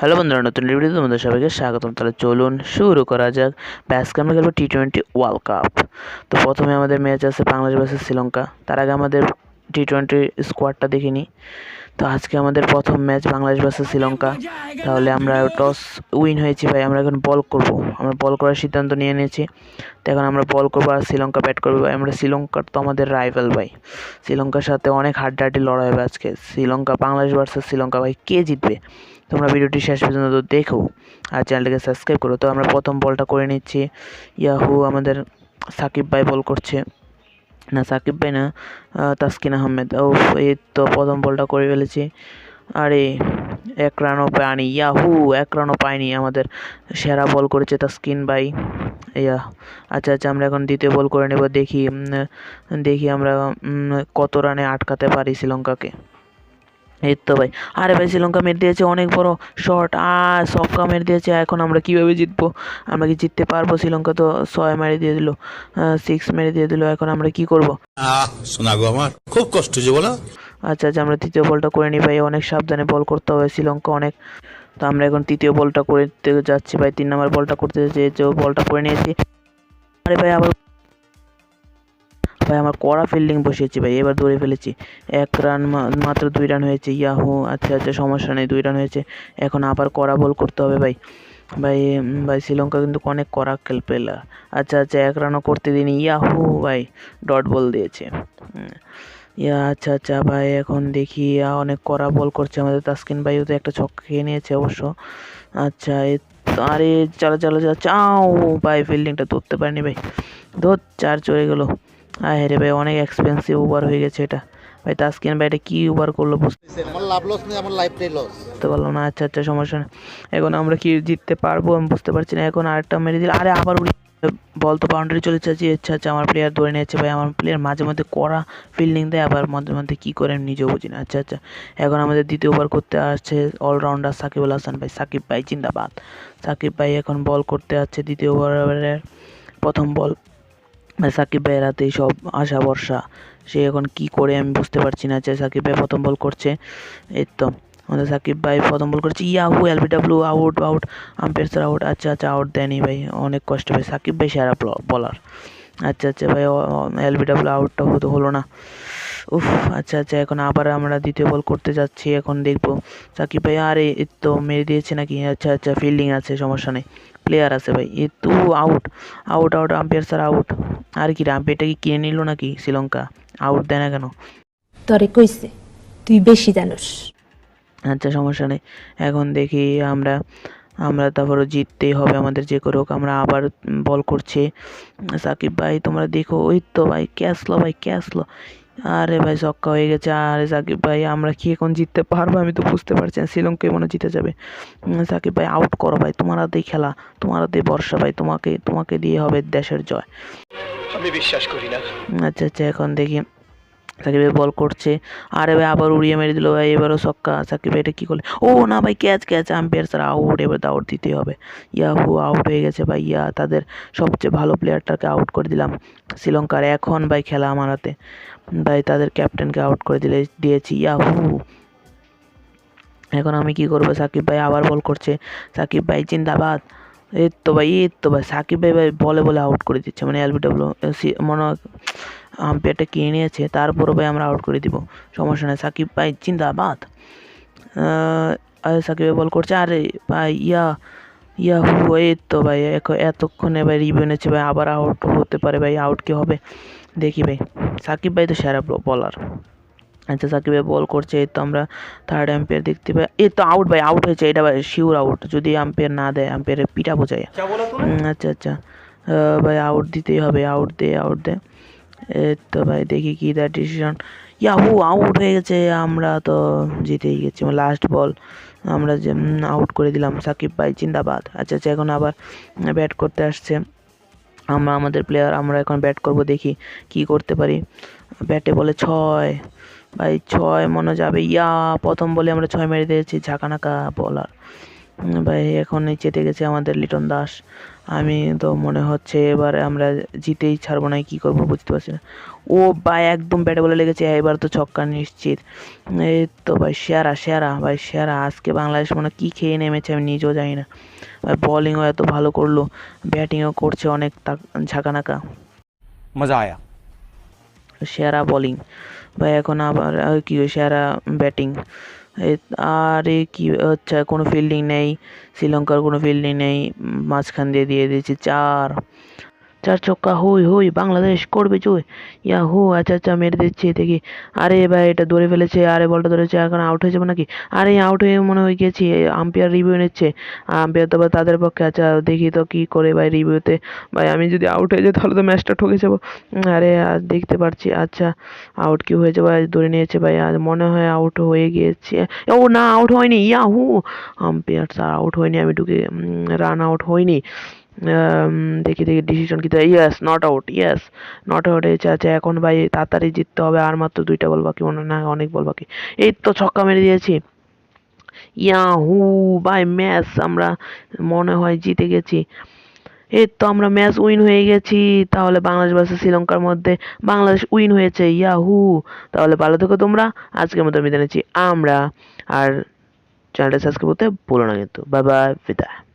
Hello বন্ধুরা, নতুন ভিডিওতে তোমাদের সবাইকে স্বাগতম। তাহলে চলুন শুরু করা যাক। আজকে আমরা খেলব টি টোয়েন্টি ওয়ার্ল্ড কাপ তো প্রথমে আমাদের ম্যাচ আছে বাংলাদেশ ভার্সেস শ্রীলঙ্কা। তার আগে আমাদের টি টোয়েন্টি স্কোয়াডটা দেখে নিই তো আজকে আমাদের প্রথম ম্যাচ বাংলাদেশ ভার্সেস শ্রীলঙ্কা। তাহলে আমরা টস উইন হয়েছি ভাই, আমরা এখন বল করব। আমরা বল করার সিদ্ধান্ত নিয়ে নিয়েছি। তো এখন আমরা বল করব আর শ্রীলঙ্কা ব্যাট করব ভাই। আমরা শ্রীলঙ্কার তো আমাদের রাইভাল ভাই। শ্রীলঙ্কার সাথে অনেক হাড্ডাহাড্ডি লড়াই হবে আজকে। শ্রীলঙ্কা, বাংলাদেশ ভার্সেস শ্রীলঙ্কা ভাই, কে জিতবে? তোমরা ভিডিওটি শেষ পর্যন্ত দেখো আর চ্যানেলটাকে সাবস্ক্রাইব করো। তো আমরা প্রথম বলটা করে নিচ্ছি। ইয়াহু আমাদের সাকিব ভাই বল করছে। না, সাকিব ভাই না তাসকিন আহমেদ। ও এই তো প্রথম বলটা করে ফেলেছি। আরে, এক রানও পায়নি। ইয়াহু, এক রানও পায়নি আমাদের। সেরা বল করেছে তাসকিন ভাই। ইয়া আচ্ছা আচ্ছা আমরা এখন দ্বিতীয় বল করে নেব। দেখি দেখি আমরা কত রানে আটকাতে পারি শ্রীলঙ্কাকে। এই তো ভাই। আরে ভাই শ্রীলঙ্কা মেরে দিয়েছে অনেক বড় শট আর সবকা মেরে দিয়েছে। এখন আমরা কীভাবে জিতবো? আমরা কি জিততে পারব? শ্রীলঙ্কা তো ছয় মেরে দিয়ে দিল সিক্স মেরে দিয়ে দিল। এখন আমরা কি করব? আহ শোনা গো আমার। খুব কষ্ট যে বলো। আচ্ছা আচ্ছা আমরা তৃতীয় বলটা করে নিই ভাই। অনেক সাবধানে বল করতে হবে শ্রীলঙ্কা অনেক। তো আমরা এখন তৃতীয় বলটা করতে যাচ্ছি ভাই। তিন নম্বর বলটা করতে যাচ্ছি যে বলটা করে নিয়েছি। আরে ভাই আবার ভাই, আমার কড়া ফিল্ডিং বসিয়েছি ভাই, এবার ধরে ফেলেছি। এক রান মাত্র দুই রান হয়েছে। ইয়াহু আচ্ছা আচ্ছা সমস্যা নেই, দুই রান হয়েছে। এখন আবার কড়া বল করতে হবে ভাই। ভাই ভাই, শ্রীলঙ্কা কিন্তু অনেক কড়া খেল পেলা। আচ্ছা আচ্ছা এক রানও করতে দিনি ইয়াহু ভাই ডট বল দিয়েছে। ইয়া আচ্ছা আচ্ছা ভাই, এখন দেখি অনেক কড়া বল করছে আমাদের তাসকিন ভাইও তো একটা ছক্কা খেয়ে নিয়েছে অবশ্য। আচ্ছা আরে, চলো চলো চলো, চাও! ভাই ফিল্ডিংটা ধরতে পারিনি ভাই। ধর, চার চলে গেলো। হ্যাঁ রে ভাই অনেক এক্সপেন্সিভ ওভার হয়ে গেছে এটা। ভাই তাসকিন ভাই এটা কী ওভার করল বুঝতে আমার লাভ লস নেই আমার লাইফটাই লস পারলাম না আচ্ছা আচ্ছা সমস্যা নেই। এখন আমরা কি জিততে পারব আমি বুঝতে পারছি না এখন আরেকটা মেরে দিল। আরে আবার বল তো বাউন্ডারি চলে যাচ্ছে আচ্ছা আচ্ছা আমার প্লেয়ার ধরে নিয়েছে ভাই আমার প্লেয়ার মাঝে মধ্যে কড়া ফিল্ডিং দেয় আবার মাঝে মধ্যে কী করে আমি নিজেও বুঝি না আচ্ছা আচ্ছা। এখন আমাদের দ্বিতীয় ওভার করতে আসছে অলরাউন্ডার সাকিব আল হাসান ভাই সাকিব ভাই জিন্দাবাদ। সাকিব ভাই এখন বল করতে আসছে দ্বিতীয় ওভারের প্রথম বল সাকিব ভাইয়ের হাতেই সব আশা ভরসা। সে এখন কি করে আমি বুঝতে পারছি না যে সাকিব ভাই প্রথম বল করছে। এই তো, আমাদের সাকিব ভাই প্রথম বল করছে। Yahoo LBW out out umpire sir out আচ্ছা আচ্ছা আউট দেয়নি ভাই, অনেক কষ্ট ভাই। সাকিব ভাই সেরা বলার আচ্ছা আচ্ছা ভাই এলবিডাব্লিউ আউটটা হতো হলো না। উফ আচ্ছা আচ্ছা এখন আবার আমরা দ্বিতীয় বল করতে যাচ্ছি এখন দেখব। সাকিব ভাই আরে এ তো মেরে দিয়েছে নাকি? আচ্ছা আচ্ছা ফিল্ডিং আছে সমস্যা নেই। প্লেয়ার আছে ভাই এ তো out out out umpire sir out আর কি আম্পায়ারটা কি কিনে নিল নাকি শ্রীলঙ্কা? আউট দেয় না কেন? তরে কইছে তুই বেশি জানোস। আচ্ছা সমস্যা নেই। এখন দেখি আমরা আমরা তারপরে জিততেই হবে আমাদের যে করে হোক আমরা আবার বল করছে। সাকিব ভাই তোমরা দেখো ওই তো ভাই ক্যাসলো ভাই ক্যাসলো আরে ভাই ছক্কা হয়ে গেছে। আরে সাকিব ভাই আমরা কি এখন জিততে পারব? আমি তো বুঝতে পারছি না শ্রীলঙ্কায় মনে জিতে যাবে। সাকিব ভাই আউট করো ভাই তোমার হাতেই খেলা তোমার হাতেই ভরসা ভাই তোমাকে তোমাকে দিয়ে হবে দেশের জয়। আমি বিশ্বাস করি না। আচ্ছা আচ্ছা এখন দেখি। সাকিব বল করছে। আরে ভাই, আবার উড়িয়ে মেরে দিল ভাই, এবারও সক্কা সাকিব ভাই এটা কী করলে? ও না ভাই, catch catch, umpire, sir out এবার আউট দিতেই হবে। ইয়াহু আউট হয়ে গেছে ভাই ইয়া তাদের সবচেয়ে ভালো প্লেয়ারটাকে আউট করে দিলাম শ্রীলঙ্কার। এখন ভাই খেলা আমার হাতে। ভাই, তাদের ক্যাপ্টেনকে আউট করে দিলে, দিয়েছি। ইয়াহু। এখন আমি কি করব? সাকিব ভাই আবার বল করছে। সাকিব ভাই, জিন্দাবাদ। এই তো ভাই, এই তো ভাই। সাকিব ভাই ভাই, বলে বলে আউট করে দিচ্ছে। মানে এলবিডব্লিউ মনে আম্পায়ারটা কিনে নিয়েছে তারপরও ভাই আমরা আউট করে দিব। সমস্যা নেই সাকিব ভাই জিন্দাবাদ। সাকিব বল করছে আরে ভাই ইয়া ইয়া হু এই তো ভাই এতক্ষণে ভাই রিভিউ এনেছে ভাই আবার আউট হতে পারে ভাই আউট কি হবে? দেখি ভাই সাকিব ভাই তো সেরা বলার আচ্ছা সাকিব ভাই বল করছে এই তো আমরা থার্ড আম্পায়ার দেখতে পাই। এই তো আউট ভাই আউট হয়েছে এটা ভাই শিওর আউট যদি আম্পায়ার না দেয় আম্পায়ারের পিঠা বোঝায়। আচ্ছা আচ্ছা। ভাই আউট দিতেই হবে আউট দে আউট দে। এই তো ভাই, দেখি কি দেয় ডিসিশন ইয়াহু আউট হয়ে গেছে, আমরা তো জিতেই গেছি। লাস্ট বল আমরা যে আউট করে দিলাম। সাকিব ভাই, জিন্দাবাদ। আচ্ছা আচ্ছা এখন আবার ব্যাট করতে আসছে। আমরা, আমাদের প্লেয়ার আমরা এখন ব্যাট করব, দেখি কি করতে পারি। ব্যাটে বলে ছয়। ভাই, ছয় মনে যাবে। ইয়া, প্রথম বলে আমরা ছয় মেরে দিয়েছি ঝাঁকা ঝাঁকানাকা বলার ভাই এখন চেটে গেছে আমাদের লিটন দাস। আমি তো মনে হচ্ছে এবার আমরা জিতেই ছাড়বো না কী করব বুঝতে পারছি না। ও ভাই একদম ব্যাটে বলে লেগেছে এবার তো ছক্কা নিশ্চিত। এই তো ভাই সেরা সেরা ভাই সেরা। আজকে বাংলাদেশ মনে কী খেয়ে নেমেছে আমি নিজেও জানি না। ভাই বলিংও এত ভালো করল ব্যাটিংও করছে অনেক ঝাঁকানাকা। মজা আয়া। সেরা বলিং ভাই এখন আবার কি সেরা ব্যাটিং আর এ কি হচ্ছে কোনো ফিল্ডিং নেই, শ্রীলঙ্কার কোনো ফিল্ডিং নেই মাঝখান দিয়ে দিয়ে দিয়েছে, চার। চার ছক্কা হুই হুই বাংলাদেশ করবে জয় ইয়া হু আচ্ছা আচ্ছা মেরে দিচ্ছে, দেখি। আরে ভাই, এটা ধরে ফেলেছে, আরে বলটা ধরেছে, এখন আউট হয়ে যাবে নাকি? আরে আউট হয়ে মনে হয়ে গেছি আম্পায়ার রিভিউ নিচ্ছে। আম্পায়ার তো তাদের পক্ষে আচ্ছা দেখি তো কি করে ভাই রিভিউতে ভাই, আমি যদি আউট হয়ে যাই, তাহলে তো ম্যাচটা ঠকে যাব। আরে আর দেখতে পারছি আচ্ছা আউট কি হয়েছে ভাই, ধরে নিয়েছে ভাই আর মনে হয় আউট হয়ে গিয়েছে ও, না আউট হয়নি yahoo umpire sir out হয়নি, আমি ঢুকে রান আউট হয়নি। দেখি দেখি ডিসিশন কি? Yes not out yes not out হয়েছে আচ্ছা এখন ভাই তাড়াতাড়ি জিততে হবে, আর মাত্র দুইটা বল বাকি মনে হয় না, অনেক বল বাকি। এই তো ছক্কা মেরে দিয়েছি। ইয়াহু, ভাই ম্যাচ আমরা মনে হয় জিতে গেছি। এই তো আমরা ম্যাচ উইন হয়ে গেছি, তাহলে বাংলাদেশ ভার্সেস শ্রীলঙ্কার মধ্যে বাংলাদেশ উইন হয়েছে, ইয়াহু। তাহলে ভালো থেকো তোমরা, আজকের মতো আমি জানাচ্ছি আমরা আর চ্যানেলটা সাবস্ক্রাইব করতে ভুলো না কিন্তু। বাই বিদায়।